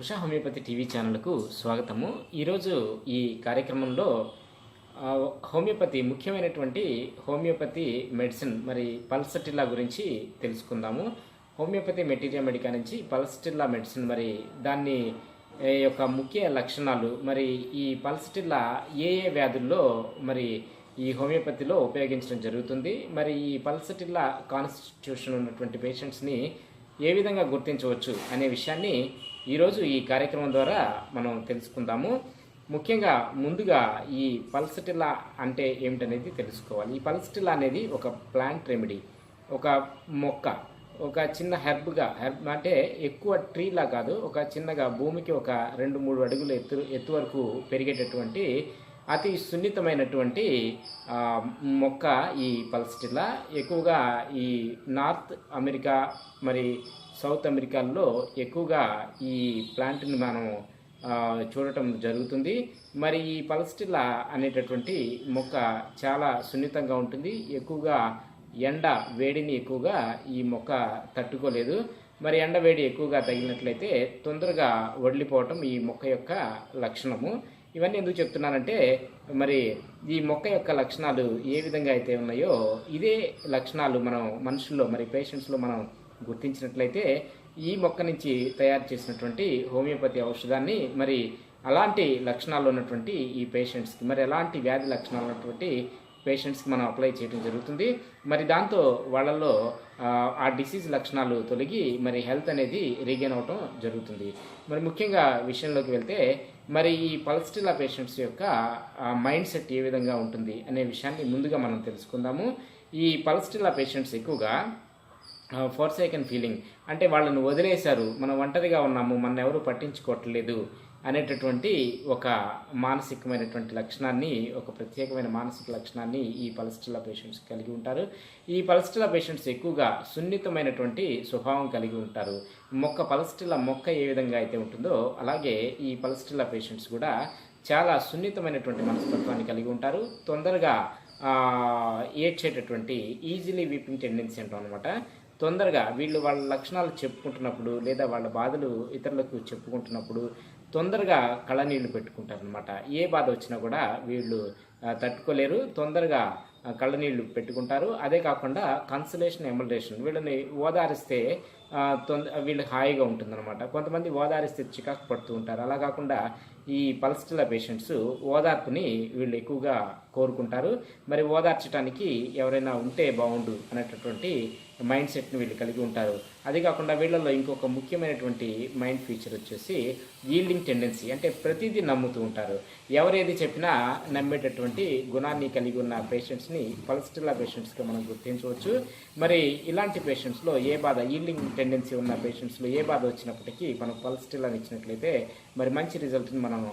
Usha homeopathy TV ఛానల్కు స్వాగతము. ఈరోజు ఈ కార్యక్రమంలో హోమియోపతి ముఖ్యమైనటువంటి హోమియోపతి మెడిసిన్ మరి పల్సటిల్లా గురించి తెలుసుకుందాము. హోమియోపతి మెటీరియా మెడికా నుంచి పల్సటిల్లా మెడిసిన్ మరి దాన్ని యొక్క ముఖ్య లక్షణాలు మరి ఈ పల్సటిల్లా ఏ ఏ వ్యాధుల్లో మరి ఈ హోమియోపతిలో ఉపయోగించడం జరుగుతుంది. మరి ఈ పల్సటిల్లా కాన్స్టిట్యూషన్ ఉన్నటువంటి పేషెంట్స్ని ఏ విధంగా గుర్తించవచ్చు అనే విషయాన్ని ఈరోజు ఈ కార్యక్రమం ద్వారా మనం తెలుసుకుందాము. ముఖ్యంగా ముందుగా ఈ పల్సటిల్లా అంటే ఏమిటనేది తెలుసుకోవాలి. ఈ పల్సటిల్లా అనేది ఒక ప్లాంట్ రెమెడీ ఒక మొక్క ఒక చిన్న హెర్బ్గా హెర్బ్ అంటే ఎక్కువ ట్రీలా కాదు ఒక చిన్నగా భూమికి ఒక రెండు మూడు అడుగులు ఎత్తు ఎత్తు వరకు పెరిగేటటువంటి అతి సున్నితమైనటువంటి మొక్క ఈ పల్స్టిలా ఎక్కువగా ఈ నార్త్ అమెరికా మరి సౌత్ అమెరికాల్లో ఎక్కువగా ఈ ప్లాంట్ని మనం చూడటం జరుగుతుంది. మరి ఈ పల్స్టిలా అనేటటువంటి మొక్క చాలా సున్నితంగా ఉంటుంది. ఎక్కువగా ఎండ వేడిని ఎక్కువగా ఈ మొక్క తట్టుకోలేదు. మరి ఎండ వేడి ఎక్కువగా తగిలినట్లయితే తొందరగా వడిలిపోవటం ఈ మొక్క యొక్క లక్షణము. ఇవన్నీ ఎందుకు చెప్తున్నానంటే మరి ఈ మొక్క యొక్క లక్షణాలు ఏ విధంగా అయితే ఉన్నాయో ఇదే లక్షణాలు మనం మనుషుల్లో మరి పేషెంట్స్లో మనం గుర్తించినట్లయితే ఈ మొక్క నుంచి తయారు చేసినటువంటి హోమియోపతి ఔషధాన్ని మరి అలాంటి లక్షణాలు ఉన్నటువంటి ఈ పేషెంట్స్కి మరి ఎలాంటి వ్యాధి లక్షణాలు ఉన్నటువంటి పేషెంట్స్కి మనం అప్లై చేయడం జరుగుతుంది. మరి దాంతో వాళ్ళల్లో ఆ, డిసీజ్ లక్షణాలు తొలగి మరి హెల్త్ అనేది రీగైన్ అవటం జరుగుతుంది. మరి ముఖ్యంగా విషయంలోకి వెళ్తే మరి ఈ పల్స్టిలా పేషెంట్స్ యొక్క మైండ్ సెట్ ఏ విధంగా ఉంటుంది అనే విషయాన్ని ముందుగా మనం తెలుసుకుందాము. ఈ పల్స్టిలా పేషెంట్స్ ఎక్కువగా ఫోర్సేకన్ ఫీలింగ్ అంటే వాళ్ళను వదిలేశారు మనం ఒంటరిగా ఉన్నాము మన ఎవరు పట్టించుకోవట్లేదు అనేటటువంటి ఒక మానసికమైనటువంటి లక్షణాన్ని ఒక ప్రత్యేకమైన మానసిక లక్షణాన్ని ఈ పల్స్టిలా పేషెంట్స్ కలిగి ఉంటారు. ఈ పలస్టిల పేషెంట్స్ ఎక్కువగా సున్నితమైనటువంటి స్వభావం కలిగి ఉంటారు. మొక్క పలస్టిల మొక్క ఏ విధంగా అయితే ఉంటుందో అలాగే ఈ పల్స్టిలా పేషెంట్స్ కూడా చాలా సున్నితమైనటువంటి మనస్తత్వాన్ని కలిగి ఉంటారు. తొందరగా ఏడ్చేటటువంటి ఈజీలీ వీపింగ్ టెండెన్సీ అంటాం అనమాట తొందరగా వీళ్ళు వాళ్ళ లక్షణాలు చెప్పుకుంటున్నప్పుడు లేదా వాళ్ళ బాధలు ఇతరులకు చెప్పుకుంటున్నప్పుడు తొందరగా కళ్ళనీళ్ళు పెట్టుకుంటారు అనమాట ఏ బాధ వచ్చినా కూడా వీళ్ళు తట్టుకోలేరు. తొందరగా కళ్ళనీళ్ళు పెట్టుకుంటారు. అదే కాకుండా కన్సలేషన్ ఎమల్డేషన్ వీళ్ళని ఓదారిస్తే తొంద వీళ్ళు హాయిగా ఉంటుందన్నమాట. కొంతమంది ఓదారిస్తే చికాకు పడుతూ ఉంటారు. అలా కాకుండా ఈ పల్స్టిల పేషెంట్స్ ఓదార్పుని వీళ్ళు ఎక్కువగా కోరుకుంటారు. మరి ఓదార్చడానికి ఎవరైనా ఉంటే బాగుండు అనేటటువంటి మైండ్ సెట్ని వీళ్ళు కలిగి ఉంటారు. అది కాకుండా వీళ్ళల్లో ఇంకొక ముఖ్యమైనటువంటి మైండ్ ఫీచర్ వచ్చేసి ఈల్డింగ్ టెండెన్సీ అంటే ప్రతిదీ నమ్ముతూ ఉంటారు. ఎవరేది చెప్పినా నమ్మేటటువంటి గుణాన్ని కలిగి ఉన్న పేషెంట్స్ని పల్స్టిలా పేషెంట్స్గా మనం గుర్తించవచ్చు. మరి ఇలాంటి పేషెంట్స్లో ఏ బాధ ఈల్డింగ్ టెండెన్సీ ఉన్న పేషెంట్స్లో ఏ బాధ వచ్చినప్పటికీ మనం పల్స్టిలాని ఇచ్చినట్లయితే మరి మంచి రిజల్ట్ని మనం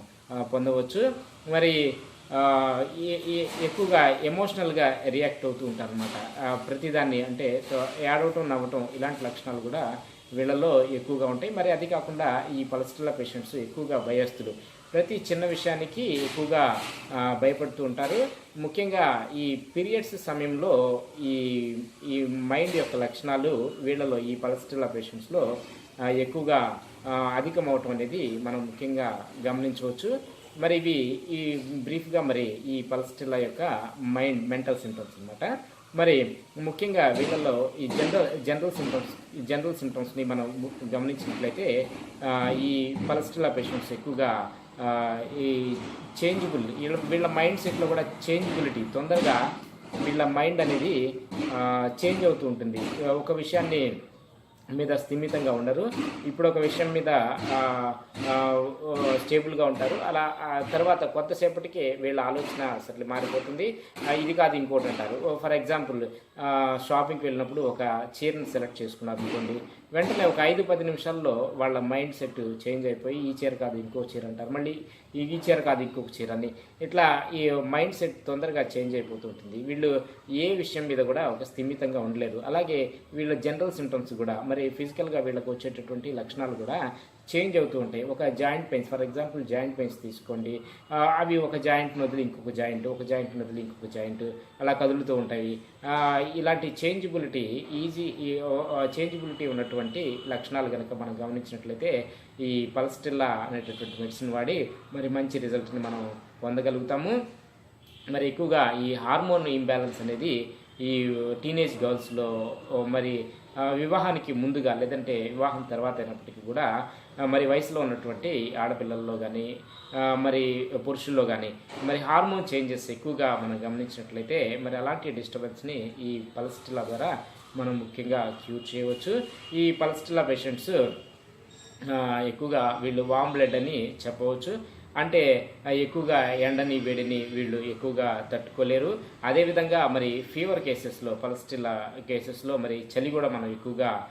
పొందవచ్చు. మరి ఎక్కువగా ఎమోషనల్గా రియాక్ట్ అవుతూ ఉంటారు అనమాట ప్రతిదాన్ని అంటే ఏడవటం నవ్వటం ఇలాంటి లక్షణాలు కూడా వీళ్ళలో ఎక్కువగా ఉంటాయి. మరి అది కాకుండా ఈ పల్స్టిలా పేషెంట్స్ ఎక్కువగా భయస్థులు. ప్రతి చిన్న విషయానికి ఎక్కువగా భయపడుతూ ఉంటారు. ముఖ్యంగా ఈ పీరియడ్స్ సమయంలో ఈ ఈ మైండ్ యొక్క లక్షణాలు వీళ్ళలో ఈ పల్స్టిలా పేషెంట్స్లో ఎక్కువగా అధికమవటం అనేది మనం ముఖ్యంగా గమనించవచ్చు. మరి ఇవి ఈ బ్రీఫ్గా మరి ఈ పల్స్టిల్లా యొక్క మైండ్ మెంటల్ సింటమ్స్ అన్నమాట. మరి ముఖ్యంగా వీళ్ళల్లో ఈ జనరల్ జనరల్ సింటమ్స్ ఈ జనరల్ సింటమ్స్ని మనం గమనించినట్లయితే ఈ పల్స్టిల్లా పేషెంట్స్ ఎక్కువగా ఈ చేంజబుల్ వీళ్ళ వీళ్ళ మైండ్ సెట్లో కూడా చేంజబిలిటీ తొందరగా వీళ్ళ మైండ్ అనేది చేంజ్ అవుతూ ఉంటుంది. ఒక విషయాన్ని మీద స్థిమితంగా ఉండరు. ఇప్పుడు ఒక విషయం మీద స్టేబుల్గా ఉంటారు. అలా తర్వాత కొత్తసేపటికి వీళ్ళ ఆలోచన అసలు మారిపోతుంది. ఇది కాదు ఇంకోటి అంటారు. ఓ, ఫర్ ఎగ్జాంపుల్ షాపింగ్కి వెళ్ళినప్పుడు ఒక చీరను సెలెక్ట్ చేసుకున్నారు అనుకోండి. వెంటనే ఒక ఐదు పది నిమిషాల్లో వాళ్ళ మైండ్ సెట్ చేంజ్ అయిపోయి ఈ చీర కాదు ఇంకో చీర అంటారు. మళ్ళీ ఈ చీర కాదు ఇంకొక చీర అని. ఇట్లా ఈ మైండ్ సెట్ తొందరగా చేంజ్ అయిపోతూ ఉంటుంది. వీళ్ళు ఏ విషయం మీద కూడా ఒక స్థిమితంగా ఉండలేదు. అలాగే వీళ్ళ జనరల్ సిమ్టమ్స్ కూడా మరి ఫిజికల్గా వీళ్ళకి వచ్చేటటువంటి లక్షణాలు కూడా చేంజ్ అవుతూ ఉంటాయి. ఒక joint pains for example joint pains తీసుకోండి. అవి ఒక జాయింట్ నదులు ఇంకొక జాయింట్ ఒక జాయింట్ నదులు ఇంకొక జాయింట్ అలా కదులుతూ ఉంటాయి. ఇలాంటి చేంజబిలిటీ ఈజీ చేంజబిలిటీ ఉన్నటువంటి లక్షణాలు కనుక మనం గమనించినట్లయితే ఈ పల్స్టిల్లా అనేటటువంటి మెడిసిన్ వాడి మరి మంచి రిజల్ట్ని మనం పొందగలుగుతాము. మరి ఎక్కువగా ఈ హార్మోన్ ఇంబ్యాలెన్స్ అనేది ఈ టీనేజ్ గర్ల్స్లో మరి వివాహానికి ముందుగా లేదంటే వివాహం తర్వాత అయినప్పటికీ కూడా మరి వయసులో ఉన్నటువంటి ఆడపిల్లల్లో కానీ మరి పురుషుల్లో కానీ మరి హార్మోన్ చేంజెస్ ఎక్కువగా మనం గమనించినట్లయితే మరి అలాంటి డిస్టర్బెన్స్ని ఈ పలస్టిలా ద్వారా మనం ముఖ్యంగా క్యూర్ చేయవచ్చు. ఈ పలస్టిలా పేషెంట్స్ ఎక్కువగా వీళ్ళు వామ్ బ్లడ్ అని చెప్పవచ్చు. అంటే ఎక్కువగా ఎండని వేడిని వీళ్ళు ఎక్కువగా తట్టుకోలేరు. అదేవిధంగా మరి ఫీవర్ కేసెస్లో పలస్టిల్ కేసెస్లో మరి చలి కూడా మనం ఎక్కువగా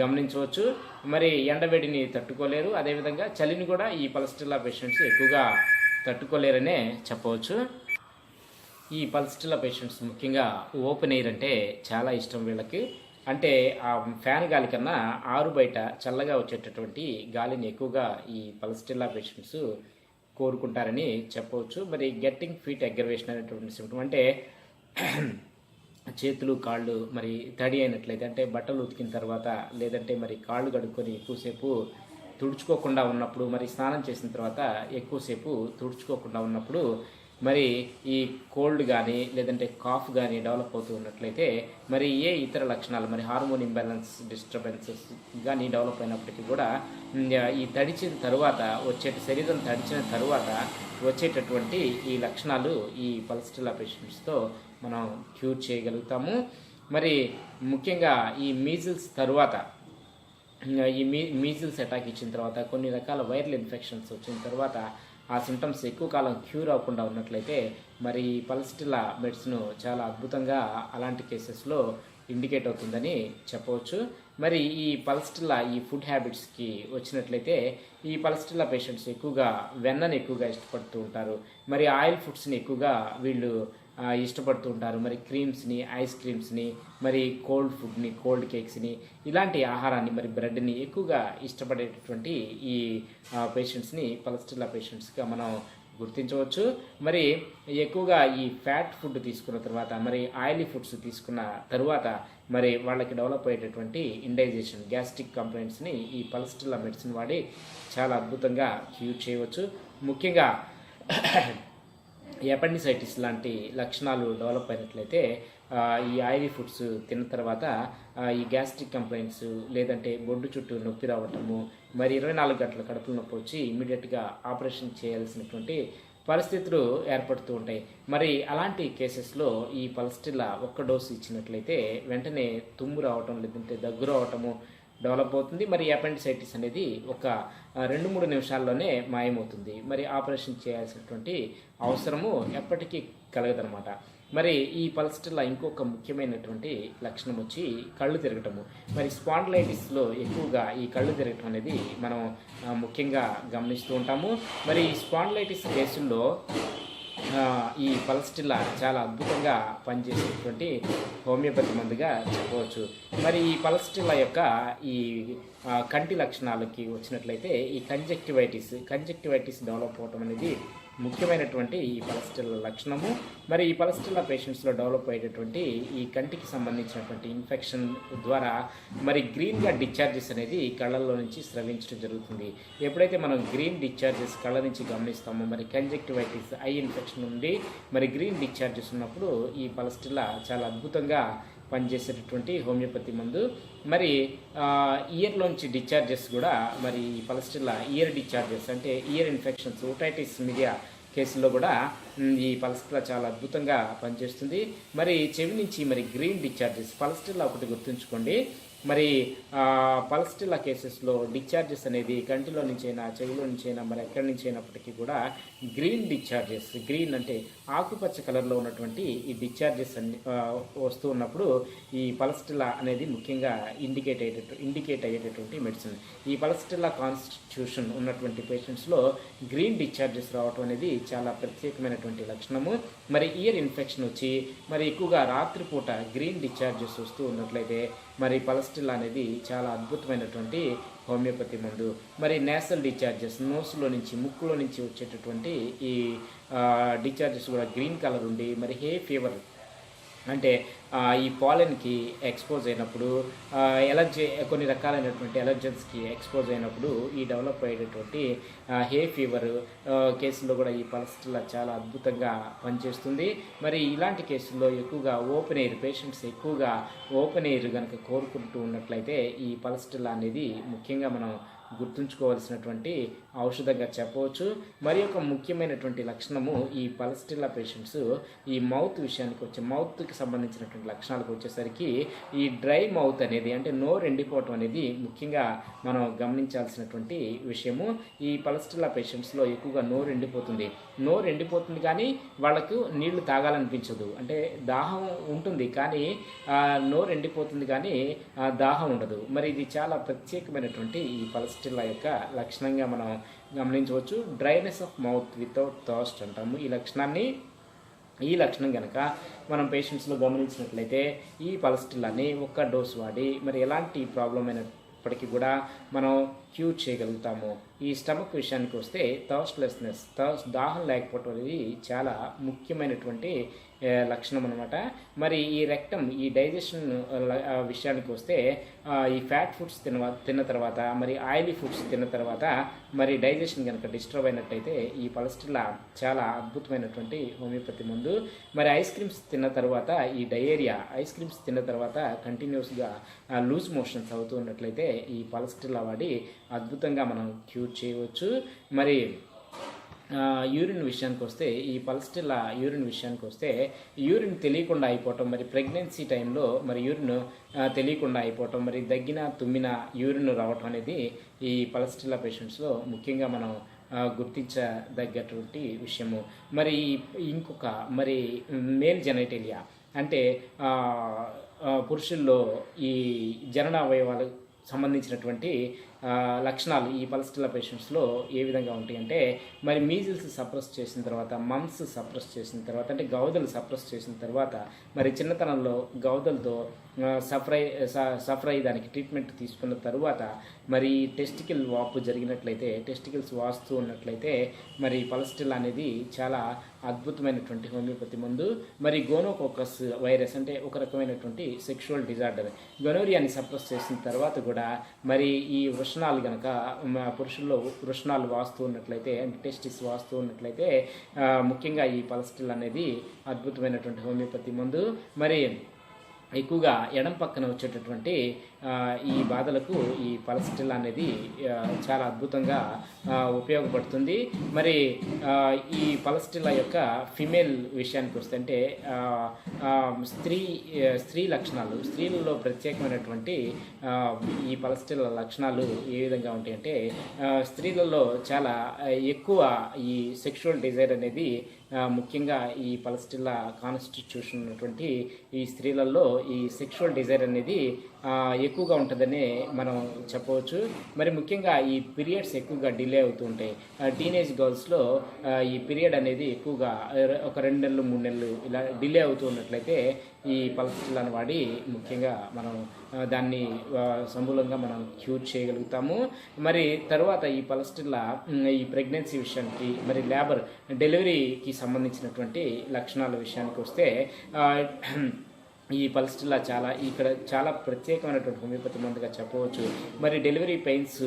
గమనించవచ్చు. మరి ఎండవేడిని తట్టుకోలేరు. అదేవిధంగా చలిని కూడా ఈ పల్స్టిల్లా పేషెంట్స్ ఎక్కువగా తట్టుకోలేరనే చెప్పవచ్చు. ఈ పల్స్టిల్లా పేషెంట్స్ ముఖ్యంగా ఓపెన్ ఎయిర్ అంటే చాలా ఇష్టం వీళ్ళకి. అంటే ఆ ఫ్యాన్ గాలి కన్నా ఆరు బయట చల్లగా వచ్చేటటువంటి గాలిని ఎక్కువగా ఈ పల్స్టిల్లా పేషెంట్స్ కోరుకుంటారని చెప్పవచ్చు. మరి గెట్టింగ్ ఫీట్ అగ్రవేషన్ అనేటువంటి సిమ్టమ్ అంటే చేతులు కాళ్ళు మరి తడి అయినట్లయితే అంటే బట్టలు ఉతికిన తర్వాత లేదంటే మరి కాళ్ళు కడుక్కొని ఎక్కువసేపు తుడుచుకోకుండా ఉన్నప్పుడు మరి స్నానం చేసిన తర్వాత ఎక్కువసేపు తుడుచుకోకుండా ఉన్నప్పుడు మరి ఈ కోల్డ్ కానీ లేదంటే కాఫ్ కానీ డెవలప్ అవుతూ ఉన్నట్లయితే మరి ఏ ఇతర లక్షణాలు మరి హార్మోన్ ఇంబ్యాలెన్స్ డిస్టర్బెన్సెస్ కానీ డెవలప్ అయినప్పటికీ కూడా ఈ తడిచిన తరువాత వచ్చే శరీరం తడిచిన తరువాత వచ్చేటటువంటి ఈ లక్షణాలు ఈ పల్స్టిలా పేషెంట్స్తో మనం క్యూర్ చేయగలుగుతాము. మరి ముఖ్యంగా ఈ మీజిల్స్ తరువాత ఈ మీ మీజిల్స్ అటాక్ ఇచ్చిన తర్వాత కొన్ని రకాల వైరల్ ఇన్ఫెక్షన్స్ వచ్చిన తర్వాత ఆ సిమ్టమ్స్ ఎక్కువ కాలం క్యూర్ అవ్వకుండా ఉన్నట్లయితే మరి ఈ పల్స్టిలా మెడిసిన్ చాలా అద్భుతంగా అలాంటి కేసెస్లో ఇండికేట్ అవుతుందని చెప్పవచ్చు. మరి ఈ పల్స్టిల్లా ఈ ఫుడ్ హ్యాబిట్స్కి వచ్చినట్లయితే ఈ పల్స్టిల్లా పేషెంట్స్ ఎక్కువగా వెన్నను ఎక్కువగా ఇష్టపడుతూ ఉంటారు. మరి ఆయిల్ ఫుడ్స్ని ఎక్కువగా వీళ్ళు ఇష్టపడుతూ ఉంటారు. మరి క్రీమ్స్ని ఐస్ క్రీమ్స్ని మరి కోల్డ్ ఫుడ్ని కోల్డ్ కేక్స్ని ఇలాంటి ఆహారాన్ని మరి బ్రెడ్ని ఎక్కువగా ఇష్టపడేటటువంటి ఈ పేషెంట్స్ని పలస్టిల్లా పేషెంట్స్గా మనం గుర్తించవచ్చు. మరి ఎక్కువగా ఈ ఫ్యాట్ ఫుడ్ తీసుకున్న తర్వాత మరి ఆయిలీ ఫుడ్స్ తీసుకున్న తర్వాత మరి వాళ్ళకి డెవలప్ అయ్యేటటువంటి ఇండైజేషన్ గ్యాస్ట్రిక్ కంప్లైంట్స్ని ఈ పల్స్టిల్లా మెడిసిన్ వాడి చాలా అద్భుతంగా క్యూర్ చేయవచ్చు. ముఖ్యంగా ఎపెండిసైటిస్ లాంటి లక్షణాలు డెవలప్ అయినట్లయితే ఈ ఆయిలీ ఫుడ్స్ తిన్న తర్వాత ఈ గ్యాస్ట్రిక్ కంప్లైంట్స్ లేదంటే బొడ్డు చుట్టూ నొప్పి రావటము మరి ఇరవై నాలుగు గంటల కడుపులో నొప్పి వచ్చి ఇమీడియట్గా ఆపరేషన్ చేయాల్సినటువంటి పరిస్థితులు ఏర్పడుతూ ఉంటాయి. మరి అలాంటి కేసెస్లో ఈ పల్స్టిల్లా ఒక్క డోసు ఇచ్చినట్లయితే వెంటనే తుమ్ము రావటం లేదంటే దగ్గు రావటము డెవలప్ అవుతుంది. మరి అపెండిసైటిస్ అనేది ఒక రెండు మూడు నిమిషాల్లోనే మాయమవుతుంది. మరి ఆపరేషన్ చేయాల్సినటువంటి అవసరము ఎప్పటికీ కలగదనమాట మరి ఈ పల్స్టిల్లా ఇంకొక ముఖ్యమైనటువంటి లక్షణం వచ్చి కళ్ళు తిరగటము. మరి స్పాండ్లైటిస్లో ఎక్కువగా ఈ కళ్ళు తిరగటం అనేది మనం ముఖ్యంగా గమనిస్తూ ఉంటాము. మరి ఈ స్పాండ్లైటిస్ కేసుల్లో ఈ పలస్టిల్లా చాలా అద్భుతంగా పనిచేసేటువంటి హోమియోపతి మందుగా చెప్పవచ్చు. మరి ఈ పలస్టిల్లా యొక్క ఈ కంటి లక్షణాలకి వచ్చినట్లయితే ఈ కంజక్టివైటిస్ కంజక్టివైటిస్ డెవలప్ అవటం అనేది ముఖ్యమైనటువంటి ఈ పలస్టిల్ల లక్షణము. మరి ఈ పలస్టిల్ల పేషెంట్స్లో డెవలప్ అయ్యేటటువంటి ఈ కంటికి సంబంధించినటువంటి ఇన్ఫెక్షన్ ద్వారా మరి గ్రీన్గా డిశ్చార్జెస్ అనేది కళ్ళల్లో నుంచి స్రవించడం జరుగుతుంది. ఎప్పుడైతే మనం గ్రీన్ డిశ్చార్జెస్ కళ్ళ నుంచి గమనిస్తామో మరి కంజక్టివైటిస్ ఐ ఇన్ఫెక్షన్ నుండి మరి గ్రీన్ డిశ్చార్జెస్ ఉన్నప్పుడు ఈ పలస్టిల్లా చాలా అద్భుతంగా పనిచేసేటటువంటి హోమియోపతి మందు. మరి ఇయర్లోంచి డిశ్చార్జెస్ కూడా మరి ఈ పలస్టిల్లా ఇయర్ డిశ్చార్జెస్ అంటే ఇయర్ ఇన్ఫెక్షన్స్ ఓటైటిస్ మీడియా కేసుల్లో కూడా ఈ పలస్టిల్లా చాలా అద్భుతంగా పనిచేస్తుంది. మరి చెవి నుంచి మరి గ్రీన్ డిశ్చార్జెస్ పలస్టిల్లా ఒకటి గుర్తుంచుకోండి. మరి పలస్టిల్లా కేసెస్లో డిశ్చార్జెస్ అనేది కంటిలో నుంచి అయినా చెవిలో నుంచి అయినా మరి ఎక్కడి నుంచి అయినప్పటికీ కూడా గ్రీన్ డిశ్చార్జెస్ గ్రీన్ అంటే ఆకుపచ్చ కలర్లో ఉన్నటువంటి ఈ డిశ్చార్జెస్ అన్ని వస్తూ ఉన్నప్పుడు ఈ పలస్టిలా అనేది ముఖ్యంగా ఇండికేట్ అయ్యేటట్టు ఇండికేట్ అయ్యేటటువంటి మెడిసిన్. ఈ పలస్టిలా కాన్స్టిట్యూషన్ ఉన్నటువంటి పేషెంట్స్లో గ్రీన్ డిశ్చార్జెస్ రావటం అనేది చాలా ప్రత్యేకమైనటువంటి లక్షణము. మరి ఇయర్ ఇన్ఫెక్షన్ వచ్చి మరి ఎక్కువగా రాత్రిపూట గ్రీన్ డిశ్చార్జెస్ వస్తూ ఉన్నట్లయితే మరి పలస్టిల్ అనేది చాలా అద్భుతమైనటువంటి హోమియోపతి మందు మరి నేషనల్ డిశ్చార్జెస్ నోస్లో నుంచి ముక్కులో నుంచి వచ్చేటటువంటి ఈ డిశ్చార్జెస్ కూడా గ్రీన్ కలర్ ఉండి మరి హే ఫీవర్ అంటే ఈ పాలెన్కి ఎక్స్పోజ్ అయినప్పుడు ఎలర్జీ కొన్ని రకాలైనటువంటి ఎలర్జెన్స్కి ఎక్స్పోజ్ అయినప్పుడు ఈ డెవలప్ అయ్యేటటువంటి హే ఫీవర్ కేసుల్లో కూడా ఈ పలస్టిల్లా చాలా అద్భుతంగా పనిచేస్తుంది. మరి ఇలాంటి కేసుల్లో ఎక్కువగా ఓపెన్ ఎయిర్ పేషెంట్స్ ఎక్కువగా ఓపెన్ ఎయిర్ కనుక కోరుకుంటూ ఉన్నట్లయితే ఈ పలస్టిల్లా అనేది ముఖ్యంగా మనం గుర్తుంచుకోవాల్సినటువంటి ఔషధంగా చెప్పవచ్చు. మరి ఒక ముఖ్యమైనటువంటి లక్షణము ఈ పలస్టిల్లా పేషెంట్స్ ఈ మౌత్ విషయానికి వచ్చే మౌత్కి సంబంధించినటువంటి లక్షణాలకు వచ్చేసరికి ఈ డ్రై మౌత్ అనేది అంటే నోరు ఎండిపోవటం అనేది ముఖ్యంగా మనం గమనించాల్సినటువంటి విషయము. ఈ పలస్టిల్లా పేషెంట్స్లో ఎక్కువగా నోరు ఎండిపోతుంది నోరు ఎండిపోతుంది కానీ వాళ్ళకు నీళ్ళు తాగాలనిపించదు. అంటే దాహం ఉంటుంది కానీ నోరు ఎండిపోతుంది కానీ దాహం ఉండదు. మరి ఇది చాలా ప్రత్యేకమైనటువంటి ఈ పలస్టిల్ల యొక్క లక్షణంగా మనం గమనించవచ్చు. Dryness of mouth without thirst అంటాము. ఈ లక్షణాన్ని ఈ లక్షణం కనుక మనం పేషెంట్స్లో గమనించినట్లయితే ఈ పలస్టిల్లాని ఒక్క డోస్ వాడి మరి ఎలాంటి ప్రాబ్లం ఇప్పటికీ కూడా మనం క్యూర్ చేయగలుగుతాము. ఈ స్టమక్ విషయానికి వస్తే థర్స్ట్లెస్నెస్ థర్స్ దాహం లేకపోవటం అనేది చాలా ముఖ్యమైనటువంటి లక్షణం అనమాట మరి ఈ రెక్టం ఈ డైజెషన్ విషయానికి వస్తే ఈ ఫ్యాట్ ఫుడ్స్ తిన తిన్న తర్వాత మరి ఆయిలీ ఫుడ్స్ తిన్న తర్వాత మరి డైజెషన్ కనుక డిస్టర్బ్ అయినట్టయితే ఈ పలస్టిల్లా చాలా అద్భుతమైనటువంటి హోమియోపతి మందు. మరి ఐస్ క్రీమ్స్ తిన్న తర్వాత ఈ డయేరియా ఐస్ క్రీమ్స్ తిన్న తర్వాత కంటిన్యూస్గా లూజ్ మోషన్స్ అవుతూ ఉన్నట్లయితే ఈ పలస్టిల్లా వాడి అద్భుతంగా మనం క్యూర్ చేయవచ్చు. మరి యూరిన్ విషయానికి వస్తే ఈ పల్స్టిల్లా యూరిన్ విషయానికి వస్తే యూరిన్ తెలియకుండా అయిపోవటం మరి ప్రెగ్నెన్సీ టైంలో మరి యూరిన్ తెలియకుండా అయిపోవటం మరి దగ్గిన తుమ్మిన యూరిన్ రావటం అనేది ఈ పల్స్టిల్లా పేషెంట్స్లో ముఖ్యంగా మనం గుర్తించదగ్గటువంటి విషయము. మరి ఇంకొక మరి మేల్ జెనైటేలియా అంటే పురుషుల్లో ఈ జనన అవయవాలు సంబంధించినటువంటి లక్షణాలు ఈ పలస్టిల్లా పేషెంట్స్లో ఏ విధంగా ఉంటాయి అంటే మరి మీజిల్స్ సప్రెస్ చేసిన తర్వాత మమ్స్ సప్రెస్ చేసిన తర్వాత అంటే గౌదలు సప్రెస్ చేసిన తర్వాత మరి చిన్నతనంలో గౌదలతో సఫ్రై సఫ్రై దానికి ట్రీట్మెంట్ తీసుకున్న తర్వాత మరి టెస్టికల్ వాపు జరిగినట్లయితే టెస్టికల్స్ వాస్తూ ఉన్నట్లయితే మరి పలస్టిల్ అనేది చాలా అద్భుతమైనటువంటి హోమియోపతి మందు. మరి గోనోకోకస్ వైరస్ అంటే ఒక రకమైనటువంటి సెక్షువల్ డిజార్డర్ గొనోరియాని సప్రెస్ చేసిన తర్వాత కూడా మరి ఈ వృషణాలు గనక పురుషుల్లో వృషణాలు వాస్తూ ఉన్నట్లయితే అంటే టెస్టిస్ వాస్తూ ఉన్నట్లయితే ముఖ్యంగా ఈ పలస్టిల్ అనేది అద్భుతమైనటువంటి హోమియోపతి మందు. మరి ఎక్కువగా ఎడం పక్కన వచ్చేటటువంటి ఈ బాధలకు ఈ పలస్టిల్ అనేది చాలా అద్భుతంగా ఉపయోగపడుతుంది. మరి ఈ పలస్టిల్ల యొక్క ఫిమేల్ విషయానికి వస్తే అంటే స్త్రీ స్త్రీ లక్షణాలు స్త్రీలలో ప్రత్యేకమైనటువంటి ఈ పలస్టిల్ల లక్షణాలు ఏ విధంగా ఉంటాయంటే స్త్రీలలో చాలా ఎక్కువ ఈ సెక్షువల్ డిజైర్ అనేది ముఖ్యంగా ఈ పలస్టిల్లా కాన్స్టిట్యూషన్ ఉన్నటువంటి ఈ స్త్రీలలో ఈ సెక్షువల్ డిజైర్ అనేది ఎక్కువగా ఉంటుందని మనం చెప్పవచ్చు. మరి ముఖ్యంగా ఈ పీరియడ్స్ ఎక్కువగా డిలే అవుతూ ఉంటాయి. టీనేజ్ గర్ల్స్లో ఈ పీరియడ్ అనేది ఎక్కువగా ఒక రెండు నెలలు మూడు నెలలు ఇలా డిలే అవుతూ ఉన్నట్లయితే ఈ పల్స్టిల్లాని వాడి ముఖ్యంగా మనం దాన్ని సమూలంగా మనం క్యూర్ చేయగలుగుతాము. మరి తర్వాత ఈ పలస్టిల్లా ఈ ప్రెగ్నెన్సీ విషయానికి మరి లేబర్ డెలివరీకి సంబంధించినటువంటి లక్షణాల విషయానికి వస్తే ఈ ఈ పల్స్టిల్లా చాలా ఇక్కడ చాలా ప్రత్యేకమైనటువంటి హోమియోపతి మందుగా చెప్పవచ్చు. మరి డెలివరీ పెయిన్స్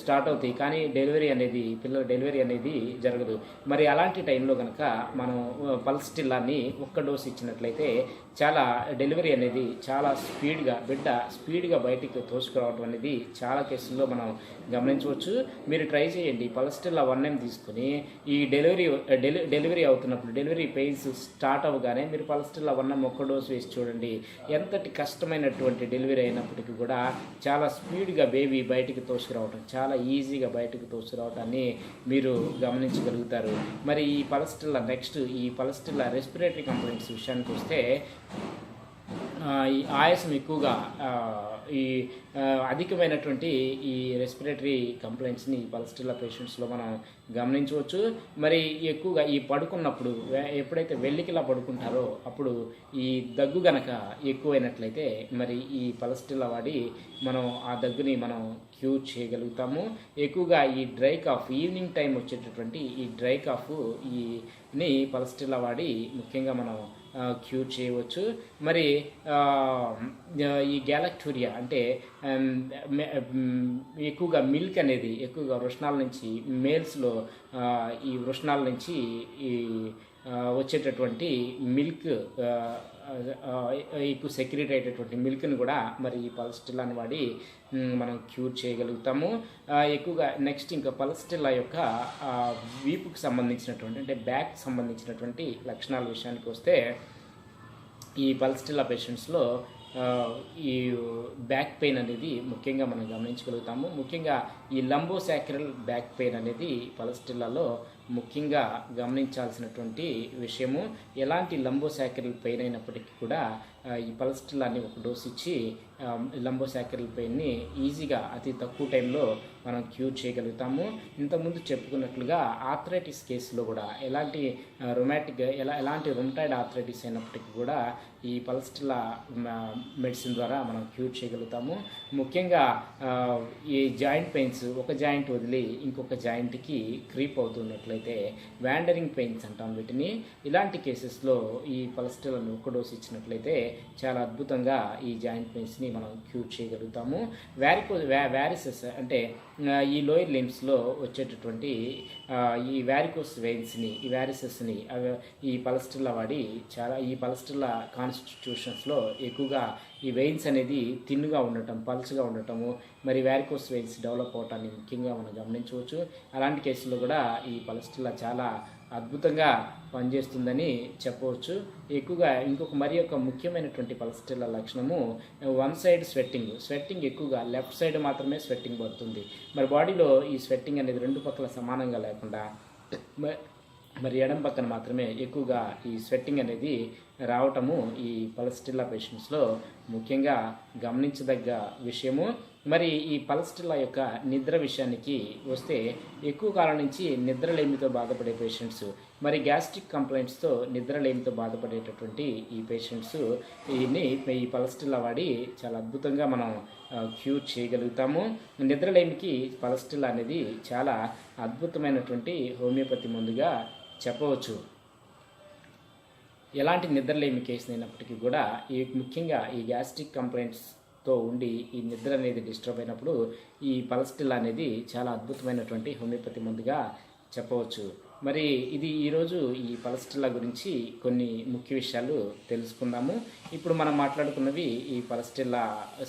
స్టార్ట్ అవుతాయి కానీ డెలివరీ అనేది పిల్లల డెలివరీ అనేది జరగదు. మరి అలాంటి టైంలో కనుక మనం uh, పల్స్టిల్లాని ఒక్క డోస్ ఇచ్చినట్లయితే చాలా డెలివరీ అనేది చాలా స్పీడ్గా బిడ్డ స్పీడ్గా బయటికి తోసుకురావడం అనేది చాలా కేసుల్లో మనం గమనించవచ్చు. మీరు ట్రై చేయండి. పలస్టిల్లా వన్ ఎం తీసుకుని ఈ డెలివరీ డెలి డెలివరీ అవుతున్నప్పుడు డెలివరీ పెయిన్స్ స్టార్ట్ అవ్వగానే మీరు పలస్టిల్లా వన్ ఎం ఒక్క డోస్ వేసి చూడండి. ఎంతటి కష్టమైనటువంటి డెలివరీ అయినప్పటికీ కూడా చాలా స్పీడ్గా బేబీ బయటికి తోసుకురావటం చాలా ఈజీగా బయటికి తోసుకురావటాన్ని మీరు గమనించగలుగుతారు. మరి ఈ పలస్టిల్లా నెక్స్ట్ ఈ పలస్టిల్లా రెస్పిరేటరీ కంప్లైంట్స్ విషయానికి వస్తే ఈ ఆయాసం ఎక్కువగా ఈ అధికమైనటువంటి ఈ రెస్పిరేటరీ కంప్లైంట్స్ని పల్స్టిల్లా పేషెంట్స్లో మనం గమనించవచ్చు. మరి ఎక్కువగా ఈ పడుకున్నప్పుడు ఎప్పుడైతే వెళ్ళికిలా పడుకుంటారో అప్పుడు ఈ దగ్గు గనక ఎక్కువైనట్లయితే మరి ఈ పలస్టిల్లా వాడి మనం ఆ దగ్గుని మనం క్యూర్ చేయగలుగుతాము. ఎక్కువగా ఈ డ్రై కాఫ్ ఈవినింగ్ టైం వచ్చేటటువంటి ఈ డ్రై కాఫ్ ఈని పలస్టిల్లా వాడి ముఖ్యంగా మనం క్యూర్ చేయవచ్చు. మరి ఈ గ్యాలక్టూరియా అంటే ఎక్కువగా మిల్క్ అనేది ఎక్కువగా వృషణాల నుంచి మేల్స్లో ఈ వృషణాల నుంచి ఈ వచ్చేటటువంటి మిల్క్ ఇప్పుడు సెక్యూరిటీ అయ్యేటటువంటి మిల్క్ని కూడా మరి ఈ పల్స్టిల్లాని వాడి మనం క్యూర్ చేయగలుగుతాము. ఎక్కువగా నెక్స్ట్ ఇంకా పల్స్టిల్లా యొక్క ఆ, వీపుకి సంబంధించినటువంటి అంటే బ్యాక్ సంబంధించినటువంటి లక్షణాల విషయానికి వస్తే ఈ పల్స్టిల్లా పేషెంట్స్లో ఆ, ఈ బ్యాక్ పెయిన్ అనేది ముఖ్యంగా మనం గమనించగలుగుతాము. ముఖ్యంగా ఈ లంబో లంబోసాక్రల్ బ్యాక్ పెయిన్ అనేది పలస్టిల్లాలో ముఖ్యంగా గమనించాల్సినటువంటి విషయము. ఎలాంటి లంబో లంబోసాక్రల్ పెయిన్ అయినప్పటికీ కూడా ఈ పలస్టిల్లాని ఒక డోస్ ఇచ్చి లంబో లంబోసాక్రల్ పెయిన్ని ఈజీగా అతి తక్కువ టైంలో మనం క్యూర్ చేయగలుగుతాము. ఇంతకుముందు చెప్పుకున్నట్లుగా ఆథరైటిస్ కేసులో కూడా ఎలాంటి రొమాటిక్ ఎలా ఎలాంటి రొమటైడ్ ఆథరైటిస్ అయినప్పటికీ కూడా ఈ పల్స్టిల్లా మెడిసిన్ ద్వారా మనం క్యూర్ చేయగలుగుతాము. ముఖ్యంగా ఈ జాయింట్ పెయిన్స్ ఒక జాయింట్ వదిలి ఇంకొక జాయింట్కి క్రీప్ అవుతున్నట్లయితే వ్యాండరింగ్ పెయిన్స్ అంటాం వీటిని. ఇలాంటి కేసెస్లో ఈ పల్స్టిల్లను ఒక డోస్ ఇచ్చినట్లయితే చాలా అద్భుతంగా ఈ జాయింట్ పెయిన్స్ని మనం క్యూర్ చేయగలుగుతాము. వ్యారికో వ్యా వ్యారిసెస్ అంటే ఈ లోయర్ లిమ్స్లో వచ్చేటటువంటి ఈ వ్యారికోస్ వెయిన్స్ని ఈ వ్యారిసెస్ని ఈ పలస్టిల్లా వాడి చాలా ఈ పలస్టిల్లా కాన్స్టిట్యూషన్స్లో ఎక్కువగా ఈ వెయిన్స్ అనేది తిన్నుగా ఉండటం పల్స్గా ఉండటము మరి వ్యారికోస్ వెయిన్స్ డెవలప్ అవటాన్ని ముఖ్యంగా మనం గమనించవచ్చు. అలాంటి కేసుల్లో కూడా ఈ పలస్టిలా చాలా అద్భుతంగా పనిచేస్తుందని చెప్పవచ్చు. ఎక్కువగా ఇంకొక మరి ఒక ముఖ్యమైనటువంటి పలస్టిల్లా లక్షణము వన్ సైడ్ స్వెట్టింగ్ స్వెట్టింగ్ ఎక్కువగా లెఫ్ట్ సైడ్ మాత్రమే స్వెట్టింగ్ పడుతుంది. మరి బాడీలో ఈ స్వెట్టింగ్ అనేది రెండు పక్కల సమానంగా లేకుండా మరి ఎడం పక్కన మాత్రమే ఎక్కువగా ఈ స్వెట్టింగ్ అనేది రావటము ఈ పలస్టిల్లా పేషెంట్స్లో ముఖ్యంగా గమనించదగ్గ విషయము. మరి ఈ పలస్టిల్లా యొక్క నిద్ర విషయానికి వస్తే ఎక్కువ కాలం నుంచి నిద్రలేమితో బాధపడే పేషెంట్స్ మరి గ్యాస్ట్రిక్ కంప్లైంట్స్తో నిద్రలేమితో బాధపడేటటువంటి ఈ పేషెంట్స్ దీన్ని ఈ పలస్టిల్లా వాడి చాలా అద్భుతంగా మనం క్యూర్ చేయగలుగుతాము. నిద్రలేమికి పలస్టిల్లా అనేది చాలా అద్భుతమైనటువంటి హోమియోపతి మందుగా చెప్పవచ్చు. ఎలాంటి నిద్రలేమి కేసు అయినప్పటికీ కూడా ఈ ముఖ్యంగా ఈ గ్యాస్ట్రిక్ కంప్లైంట్స్తో ఉండి ఈ నిద్ర అనేది డిస్టర్బ్ అయినప్పుడు ఈ పలస్టిల్ అనేది చాలా అద్భుతమైనటువంటి హోమియోపతి మందుగా చెప్పవచ్చు. మరి ఇది ఈరోజు ఈ పలస్టిల్లా గురించి కొన్ని ముఖ్య విషయాలు తెలుసుకుందాము. ఇప్పుడు మనం మాట్లాడుకున్నవి ఈ పలస్టిల్లా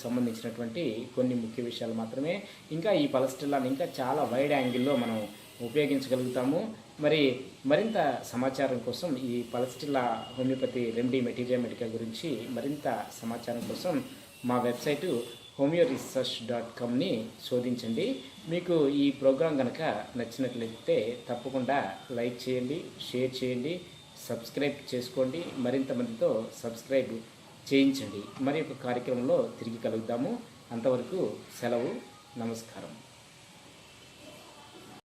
సంబంధించినటువంటి కొన్ని ముఖ్య విషయాలు మాత్రమే. ఇంకా ఈ పలస్టిల్లాని ఇంకా చాలా వైడ్ యాంగిల్లో మనం ఉపయోగించగలుగుతాము. మరి మరింత సమాచారం కోసం ఈ Pulsatilla homeopathy remedy materia medical గురించి మరింత సమాచారం కోసం మా వెబ్సైటు హోమియో రీసెర్చ్ డాట్ కామ్ని శోధించండి. మీకు ఈ ప్రోగ్రాం కనుక నచ్చినట్లయితే తప్పకుండా లైక్ చేయండి షేర్ చేయండి సబ్స్క్రైబ్ చేసుకోండి మరింత మందితో సబ్స్క్రైబ్ చేయించండి. మరి ఒక కార్యక్రమంలో తిరిగి కలుగుదాము అంతవరకు సెలవు నమస్కారం.